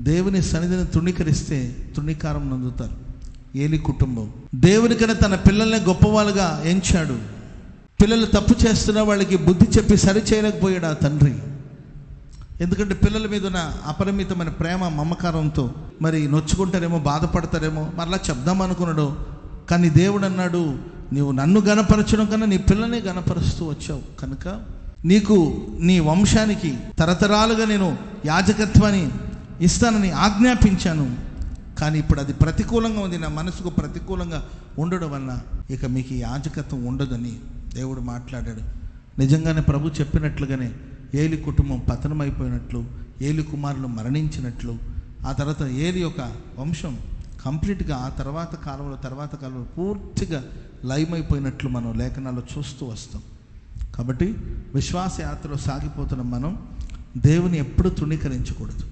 దేవుని సన్నిధిని తృణీకరిస్తే తృణీకారం నందుతారు. ఏలి కుటుంబం. దేవునికనే తన పిల్లల్ని గొప్పవాళ్ళుగా ఎంచాడు. పిల్లలు తప్పు చేస్తున్న వాళ్ళకి బుద్ధి చెప్పి సరి చేయలేకపోయాడు ఆ తండ్రి. ఎందుకంటే పిల్లల మీద ఉన్న అపరిమితమైన ప్రేమ మమకారంతో మరి నొచ్చుకుంటారేమో బాధపడతారేమో మరలా చెప్దాం అనుకున్నాడు. కానీ దేవుడు అన్నాడు నీవు నన్ను గనపరచడం కన్నా నీ పిల్లల్ని గనపరుస్తూ వచ్చావు. కనుక నీకు నీ వంశానికి తరతరాలుగా నేను యాజకత్వాన్ని ఇస్తానని ఆజ్ఞాపించాను. కానీ ఇప్పుడు అది ప్రతికూలంగా ఉంది. నా మనసుకు ప్రతికూలంగా ఉండడం వల్ల ఇక మీకు ఈ యాజకత్వం ఉండదని దేవుడు మాట్లాడాడు. నిజంగానే ప్రభు చెప్పినట్లుగానే ఏలి కుటుంబం పతనమైపోయినట్లు ఏలి కుమారులు మరణించినట్లు ఆ తర్వాత ఏలి యొక్క వంశం కంప్లీట్గా ఆ తర్వాత కాలంలో తర్వాత కాలంలో పూర్తిగా లయమైపోయినట్లు మనం లేఖనాల్లో చూస్తూ వస్తాం. కాబట్టి విశ్వాస యాత్రలో సాగిపోతున్న మనం దేవుని ఎప్పుడు తృణీకరించకూడదు.